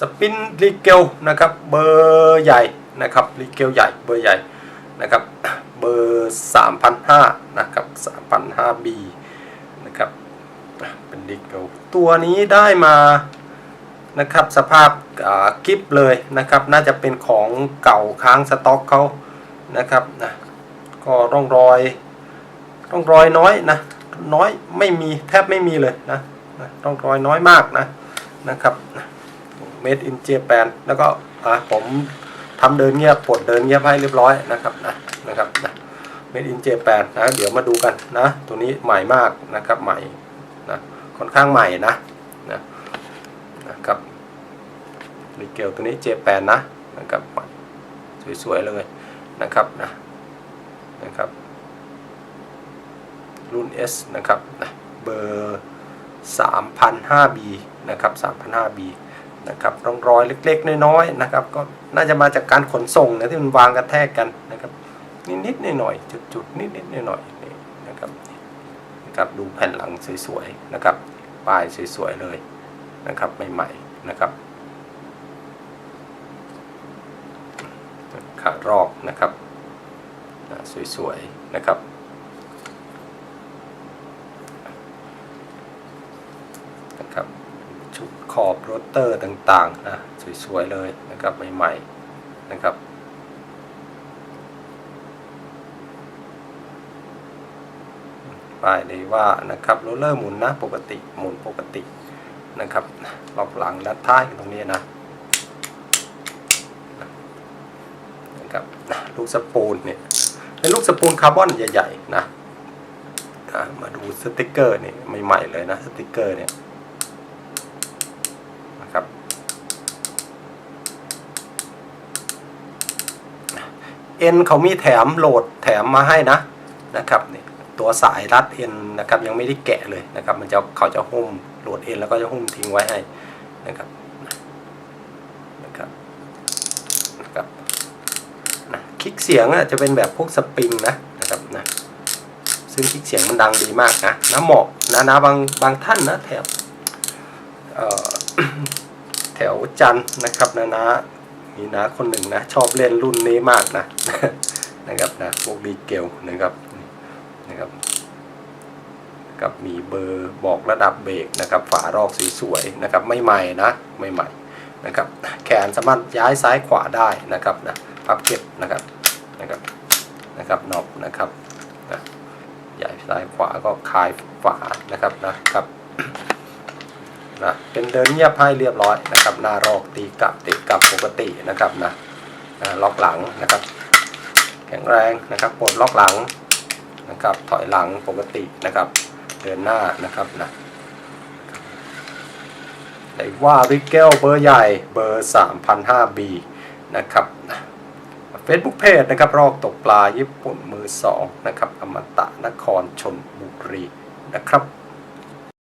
สปินลิเกลนะครับเบอร์ใหญ่นะครับลิเกลใหญ่เบอร์ใหญ่นะครับเบอร์3,500นะครับ 3,500B นะครับเป็นลิเกลตัวนี้ได้มานะครับสภาพอ่ากิฟเลยนะครับน่าจะเป็นของเก่าค้างสต็อกเขานะครับนะก็ร่องรอยร่องรอยน้อยนะน้อยไม่มีแทบไม่มีเลยนะนะร่องรอยน้อยมากนะนะครับ Made in Japan แล้วก็อะผมทำเดินเงียบปลดเดินเงียบให้เรียบร้อยนะครับนะนะครับนะ Made in Japan นะเดี๋ยวมาดูกันนะ ตัวนี้ใหม่มากนะครับใหม่นะค่อนข้างใหม่นะนะนะครับรีเกลตัวนี้ Japan นะนะครับสวยๆเลยนะครับนะนะครับรุ่น S นะครับนะเบอร์ 3,005B นะครับ 3,005B นะครับร่องรอยเล็กๆ น้อยๆนะครับ ก็น่าจะมาจากการขนส่งนะที่มันวางกระแทกกันนะครับนิดๆหน่อยๆจุดๆนิดๆหน่อยๆนี่นะครับนะครับดูแผ่นหลังสวยๆนะครับป้ายสวยๆเลยนะครับใหม่ๆนะครับขารอกนะครับสวยๆนะครับนะครับุดขอบโรเตอร์ต่างๆนะสวยๆเลยนะครับใหม่ๆนะครับป้ายเลยว่านะครับโรลเลอร์หมุนนะปกติหมุนปกตินะครับรอบหลังด้านท้ายตรงนี้นะนะครับลูกสปูนเนี่ยเป็นลูกสปูนคาร์บอนใหญ่ๆนะอะมาดูสติกเกอร์นี่ใหม่ๆเลยนะสติกเกอร์เนี่ย นะครับ เอ็นเขามีแถมโหลดแถมมาให้นะนะครับนี่ตัวสายรัดเอ็นนะครับยังไม่ได้แกะเลยนะครับ มันจะเขาจะหุ้มโหลดเอ็นแล้วก็จะหุ้มทิ้งไว้ให้นะครับนะครับนะครับนะคลิกเสียงอะจะเป็นแบบพวกสปริงนะนะครับนะซึ่งคลิกเสียงมันดังดีมากนะนะเหมาะนะนะบางบางท่านนะแถบเอ่อแถวจันนะครับนะนะ มีนะคนหนึ่งนะ ชอบเล่นรุ่นนี้มากนะนะครับนะพวกดีเกลนะครับนะครับกับมีเบอร์บอกระดับเบรกนะครับ ฝารอกสวยๆนะครับ ไม่ใหม่นะไม่ใหม่นะครับ แขนสามารถย้ายซ้ายขวาได้นะครับนะพับเก็บนะครับนะครับนะครับน็อปนะครับนะย้ายซ้ายขวาก็คลายฝานะครับนะครับ นะเป็นเดินเงียบให้เรียบร้อยนะครับหน้ารอกตีกลับติดกลับปกตินะครับนะล็อกหลังนะครับ แข็งแรงนะครับปลดล็อกหลังนะครับถอยหลังปกตินะครับ เดินหน้านะครับนะไดว่าริเกลเบอร์ใหญ่เบอร์ 3005B นะครับเฟซบุ๊กเพจนะครับรอกตกปลาญี่ปุ่นมือสองนะครับอมตะนครชนบุรีนะครับ